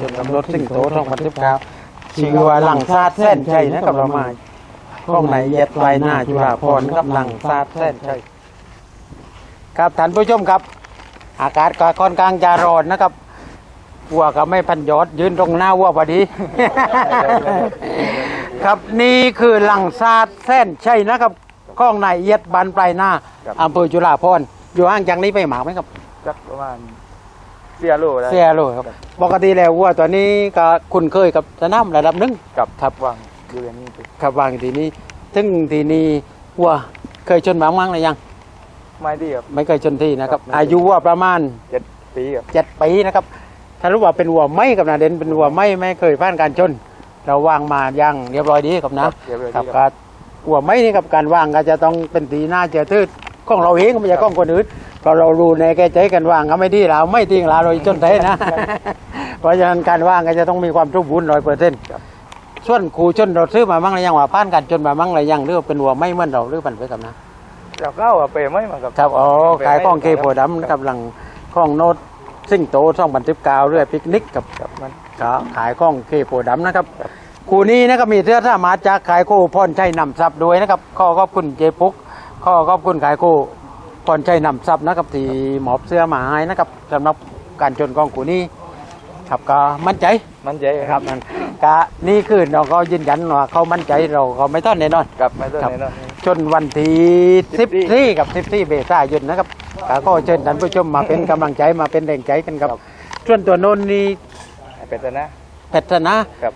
จนกำหนดสิ่งโตทองพันทิพย์ครับชื่อว่าหลังซาดแส้นชัยนะครับเรามาข้องไหนเย็ดไว้หน้าจุฬาพรณ์กับหลังซาดแส้นชัยครับท่านผู้ชมครับ อากาศก็ค่อนข้างจะร้อนนะครับวัวก็ไม่พันยอดยืนตรงหน้าวัวพอดี ครับนี่คือหลังซาดแส้นชัยนะครับข้องไหนเย็ดบันปลายหน้าครับอำเภอจุฬาพรณ์อยู่ห่างจากนี้ไปหมากไหมครับสักประมาณ เสียโลได้เสียเลยครับ ปกติแล้ววัวตัวนี้ก็คุ้นเคยกับสนามระดับหนึงกับครับวางอยู่อย่างนี้ไปครับวางอยู่ที่นี้ซึ่งที่นี้วัวเคยชนหมามั้งหรือยัง ไม่ดีครับ ไม่เคยชนที่นะครับครับ อายุวัวประมาณเจ็ดปีครับเจ็ดปีนะครับ ถ้ารู้ว่าเป็นวัวไม่กับนาเด่นเป็นวัวไม่ไม่เคยผ่านการชน เราวางมาอย่างเรียบร้อยดีครับนะเรียบร้อยครับดีก็วัวไม่นี่กับการวางก็จะต้องเป็นตีหน้าเจอทืดของเราเองไม่ใช่ของคนอื่นเพ ราะเรารู้ในแก่ใจกันวางก็ไม่ดีเราไม่ทิ้งเราเราจนเทนะ เพราะฉะนั้นการวางก็จะต้องมีความสมบูรณ์ร้อยเปอร์เซ็นต์ส่วนครูชนเราซื้อมามั่งหรือยังว่าผ่านการชนมามั่งหรือยังหรือว่าเป็นวัวไม่เหมือนเราหรือปันไปกับนะเราเข้าอะเปรย์ไม่มากับครับอ๋อขายของเคโพดำกับหลังของโนดซิ่งโตช่องบันทึกกาวเรื่อยปิกนิกกับกับมันก็ขายของเคโพดำนะครับคู่นี้นะครับมีเสื้อท่ามาจากขายโคพรชัยนำทรัพย์ด้วยนะครับ ข้อขอบคุณเจปุกข้อขอบคุณขาย โคพรชัยนำทรัพย์นะครับที่หมอบเสื้อมาให้นะครับสำหรับการชนกองคู่นี้ครับก็มั่นใจมันใจครับนั่นก็นี่คือเราก็ยืนยันว่าเขามั่นใจเราเขาไม่ต้อนแน่นอนกับไม่ต้นครับไหนเนาะจนวันที่14กับ14เมษายนนะครับก็เชิญท่านผู้ชมมาเป็นกำลังใจมาเป็นแรงใจกันครับส่วนตัวโน้นนี่เป็นแต่นะแพทย์นะครับ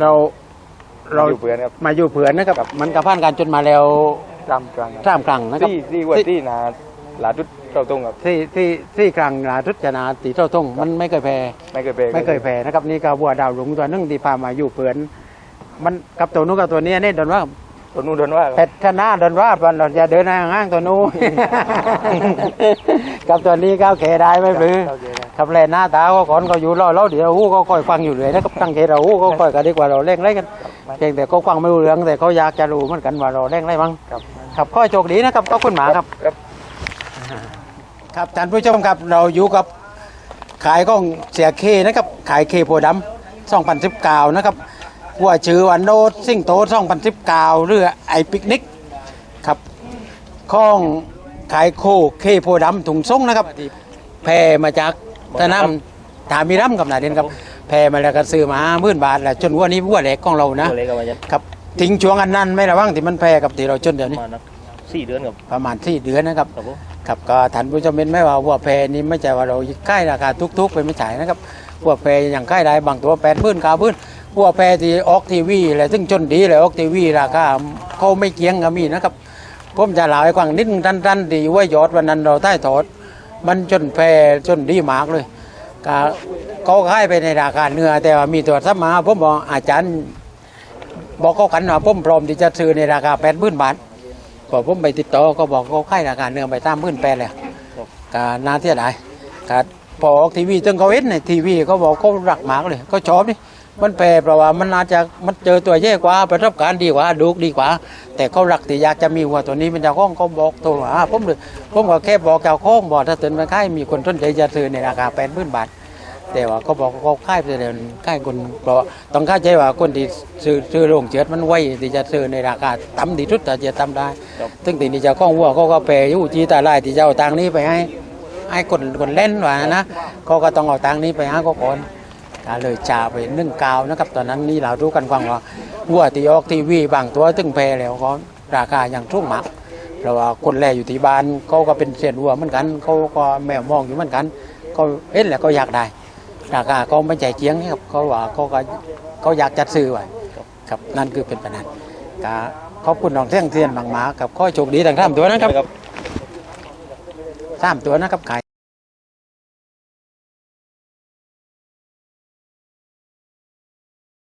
เราเราอยู่เพื่อนครับมาอยู่เผื่อนนะครับมันกับผ่านการจนมาแล้ว จำกลางสามครั้งนะครับที่ที่วันที่นาหลาดุดเราตรงกับ ที่ที่ที่ครั้งลาทุจนาตีเท่าทงมันไม่เคยแพ้ไม่เคยเปรย์ไม่เคยแพ้นะครับนี่ก็บัวดาวหลงตัวหนึงที่พามาอยู่เผือนมันกับตัวนู้นกับตัวนี้นี่โดนว่าตัวนู้นโดนว่าเพชรชนะโดนว่าวันเราจะเดินห้างตัวนู้นกับตัวนี้ก้าวเขได้ไมปรือโอเคครับครับแลหน้าตาก็ก่อนก็อยู่รอเราเดี๋ยวหูก็คอยฟังอยู่เลยนะครับตั้งใจเราหูก็คอยกันดีกว่าเราเร่งไรกันเพียงแต่เขาฟังไม่รู้เรื่องแต่เขาอยากจะรู้เหมือนกันว่าเราเร่งไรมั้ง ครับครับข้อโชคดีนะครับขอบคุณหมาครับ ครับ ครับท่านผู้ชมครับเราอยู่กับขายของเสียเคนะครับขายเคโพธิ์ดำ2019นะครับว่าชื่อว่าโนตซิ่งโต2019เรือไอปิกนิกครับของขายโคเคโพธิ์ดำถุงส่งนะครับแพรมาจากสนามถามีรัมกับนาเด่นครับแพรมาแล้วก็ซื้อมาหมื่นบาทแหละจนวัวนี้วัวแหลกของเรานะตัวเล็กเอาไว้จะครับ ทิ้งช่วงอันนั้นไม่ระวังที่มันแพรกับที่เราจนเดี๋ยวปนี้ระมาณนักสี่เดือนกับประมาณสี่เดือนนะครับ ครับผมครับก็ท่านผู้ชมเห็นไหมว่าวัวแพรนี่ไม่ใช่ว่าเราใกล้ราคาทุกๆ ไปไม่ใช่นะครับวัวแพรอย่างใกล้ได้บางตัวแปดพื้นกาพื้นวัวแพรที่ออกทีวีอะไรซึ่งจนดีเลยออกทีวีราคาเขาไม่เกียงก็มีนะครับผมจะเล่าให้ฟังนิดนึงท่านๆที่ว่ายอดวันนั้นเราใต้ถอดมันจนแพรจนดีมากเลยก็เขาขายไปในราคาเนื้อแต่ว่ามีตัวซับมาผมบอกอาจารย์ บอกเขากันว่าผมพร้อมที่จะซื้อในราคาแปดหมื่นบาทพอผมไปติดต่อก็บอกเขาขายราคาเนื้อไปตามหมื่นแปดเลยก็น่าเสียดายก็พอออกทีวีจนเขาเห็นในทีวีเขาบอกเขารักหมากเลยเขาชอบนี่มันแปลเพราะว่ามันอาจจะมันเจอตัวแย่กว่าประสบการณ์ดีกว่าดูดีกว่า แต่เขารักที่อยากจะมีวัวตัวนี้เป็นเจ้าของเขาบอกตัวว่าผมเลยผมก็แค่บอกเจ้าของบอกถ้าตื่นมาขายมีคนสนใจจะซื้อในราคาแปดหมื่นบาท แต่ว่าเขาบอกว่าเขาค่ายไปเดินค่ายคนเพราะต้องเข้าใจว่าคนที่ซื้อซื้อโรงเจือดมันไวที่จะซื้อในราคาต่ำที่สุดแต่จะทำได้ซึ่งทีนี้เจะข้องวัวเขาก็แปรอยู่ที่ตาลายที่จะเอาตังค์นี้ไปให้ให้คนคนเล่นว่านะเขาก็ต้องเอาตังค์นี้ไปให้เขาก่อนก็เลยจ่าไปนึ่งกาวนะครับตอนนั้นนี่เรารู้กันฟังว่าวัวที่ออกทีวีบางตัวตึงแพรแล้วก็ราคาอย่างทุ่งมากเพราะว่าคนแลอยู่ที่บ้านเขาก็เป็นเสียนวัวเหมือนกันเขาก็แมวมองอยู่เหมือนกันเขาเห็นแล้วก็อยากได้ ราคาก็ไม่ใจเจียงครับเขาว่าเขาก็เขาอยากจัดซื้อไว้ครับนั่นคือเป็นปัญหาก็ขอบคุณน้องเที่ยงเทียนบางหมากับข้อโชคดีต่างๆตัวนะครับสามตัวนะครับขาย